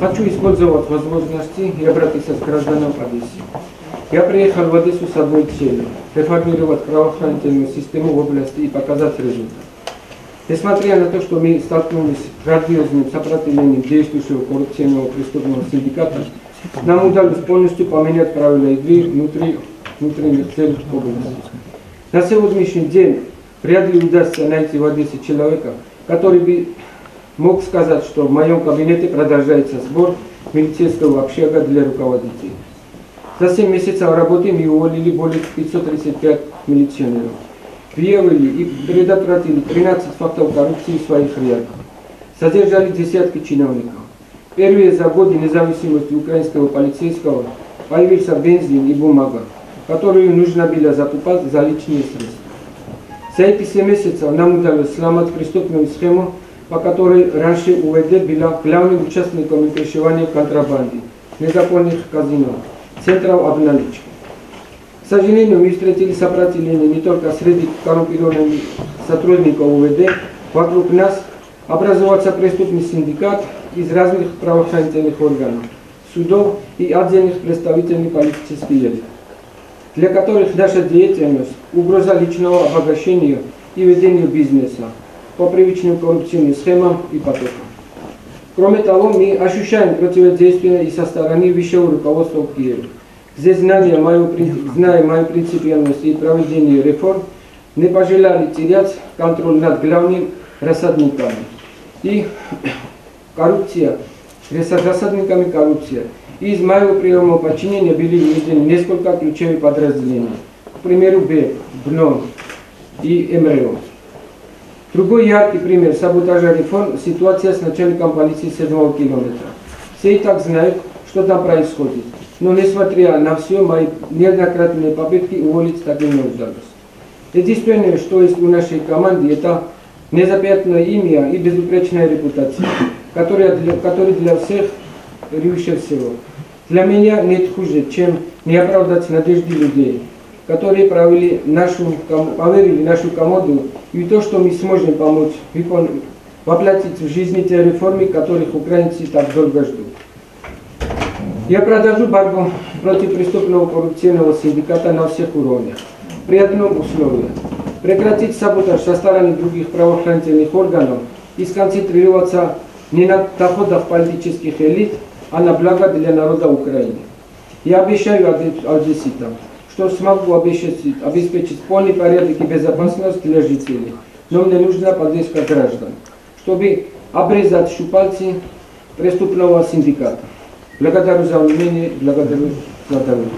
Хочу использовать возможности и обратиться к гражданам Одессы. Я приехал в Одессу с одной целью – реформировать правоохранительную систему в области и показать результат. Несмотря на то, что мы столкнулись с грандиозным сопротивлением действующего коррупционного преступного синдиката, нам удалось полностью поменять правила игры внутри внутренних целых области. На сегодняшний день вряд ли удастся найти в Одессе человека, который бы мог сказать, что в моем кабинете продолжается сбор милицейского общага для руководителей. За 7 месяцев работы мы уволили более 535 милиционеров. Выявили и предотвратили 13 фактов коррупции в своих рядах. Содержали десятки чиновников. Первые за годы независимости украинского полицейского появился бензин и бумага, которую нужно было закупать за личные средства. За эти 7 месяцев нам удалось сломать преступную схему, по которой раньше УВД была главным участником крышевания контрабанды, незаконных казино, центров обналички. К сожалению, мы встретили сопротивление не только среди коррумпированных сотрудников УВД, вокруг нас образовался преступный синдикат из разных правоохранительных органов, судов и отдельных представителей политических элит, для которых наша деятельность – угроза личного обогащения и ведения бизнеса по привычным коррупционным схемам и потокам. Кроме того, мы ощущаем противодействие и со стороны высшего руководства в Киеве. Здесь, зная мою, зная мою принципиальность и проведение реформ, не пожелали терять контроль над главными рассадниками. И коррупция, рассадниками коррупция. И из моего прямого подчинения были введены несколько ключевых подразделений. К примеру, БЭП, БНОН и МРО. Другой яркий пример саботажа реформ – ситуация с начальником полиции 7 километра. Все и так знают, что там происходит. Но несмотря на все мои неоднократные попытки уволить так и не удалось. Единственное, что есть у нашей команды, это незапятное имя и безупречная репутация, которая для, которая для всех превыше всего. Для меня нет хуже, чем не оправдать надежды людей, которые провели нашу, поверили нашу команду и то, что мы сможем помочь воплотить в жизни те реформы, которых украинцы так долго ждут. Я продолжу борьбу против преступного коррупционного синдиката на всех уровнях. При одном условии – прекратить саботаж со стороны других правоохранительных органов и сконцентрироваться не на доходах политических элит, а на благо для народа Украины. Я обещаю одесситам, что смогу обеспечить, обеспечить полный порядок и безопасность для жителей. Но мне нужна поддержка граждан, чтобы обрезать щупальцы преступного синдиката. Благодарю за внимание, благодарю за доверие.